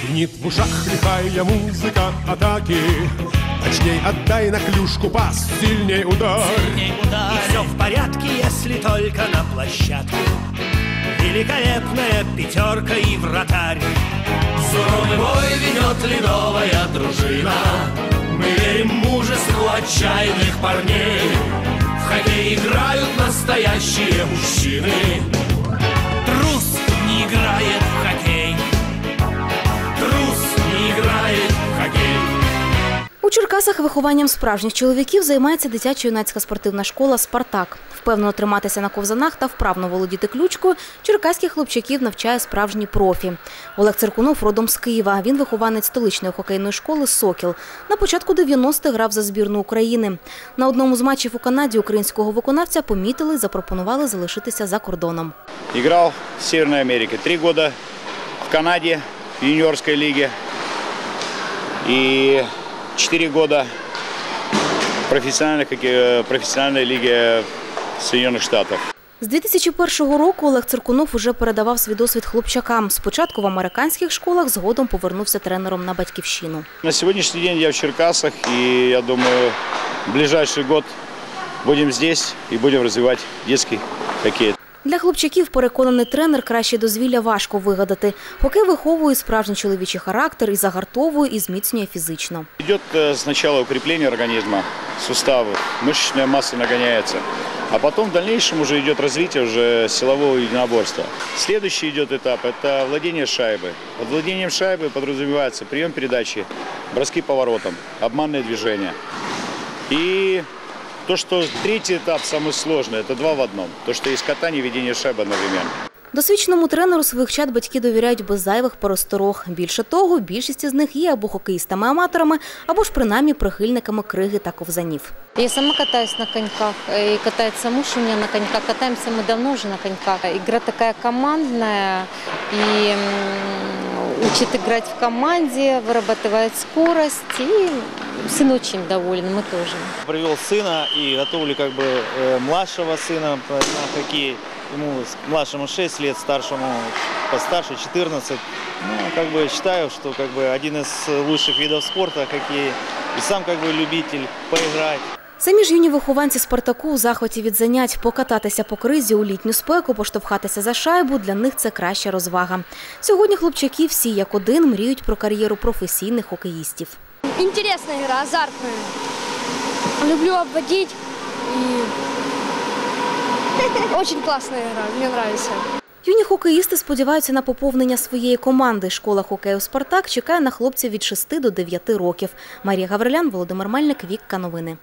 Звенит в ушах лихая музыка атаки. Точней отдай на клюшку пас, сильней удар ней удар. И все в порядке, если только на площадке. Великолепная пятерка и вратарь. Суровый бой ведет ледовая дружина. Мы верим мужеству отчаянных парней. В хоккей играют настоящие мужчины У вихованням справжніх чоловіків займається дитячо-юнацька спортивна школа Спартак. Впевнено триматися на ковзанах та вправно володіти ключкою черкаських хлопчаків навчає справжній профі. Олег Циркунов родом з Києва. Він вихованець столичної хокейної школи Сокіл. На початку 90-х грав за збірну України. На одному з матчів у Канаді українського виконавця помітили і запропонували залишитися за кордоном. Играл в Северной Америке. Три года в Канаде в юниорской лиге. И четыре года в профессиональной, хокке- профессиональной лиге Соединенных Штатов. З 2001 року Олег Циркунов уже передавав свій досвід хлопчакам. Спочатку в американських школах, згодом повернувся тренером на батьківщину. На сегодняшний день я в Черкасах, и я думаю, в ближайший год будем здесь и будем развивать детский хоккей. Для хлопчаків, переконаний тренер, краще дозвілля важко вигадати. Хокей виховує справжній чоловічий характер і загартовує, і зміцнює фізично. Идет э, сначала укрепление организма, суставы, мышечная масса нагоняется, а потом в дальнейшем уже идет развитие уже силового единоборства. Следующий идет этап – это владение шайбой. Под владением шайбы подразумевается прием передачи, броски поворотом, обманные движения. И то, что третий этап самый сложный, это два в одном. То, что есть катание и ведение шайбы одновременно. Досвідченому тренеру своїх чат батьки довіряють без зайвих пересторог. Більше того, більшість із них є або хокеїстами-аматорами, або ж принаймні прихильниками криги та ковзанів. Я сама катаюсь на коньках, э, и катается муж у меня на коньках. Катаемся мы давно уже на коньках. Игра такая командная и м, учит играть в команде, вырабатывает скорость. И сын очень доволен, мы тоже. привел сына и готовлю как бы э, младшего сына по- на хоккей. Ему с- младшему 6 лет, старшему постарше 14. Ну, как бы считаю, что как бы один из лучших видов спорта хоккей. И сам как бы любитель поиграть. Самі ж юні вихованці Спартаку у захваті від занять покататися по кризі у літню спеку, поштовхатися за шайбу для них це краща розвага. Сьогодні хлопчаки всі як один мріють про кар'єру професійних хокеїстів. Интересная игра, азартная. Люблю обводить и очень классная игра, мне нравится. Юні хокеїсти сподіваються на поповнення своєї команди. Школа хокею Спартак чекає на хлопців від 6 до 9 років. Марія Гаврилян, Володимир Мельник, Вікка Новини.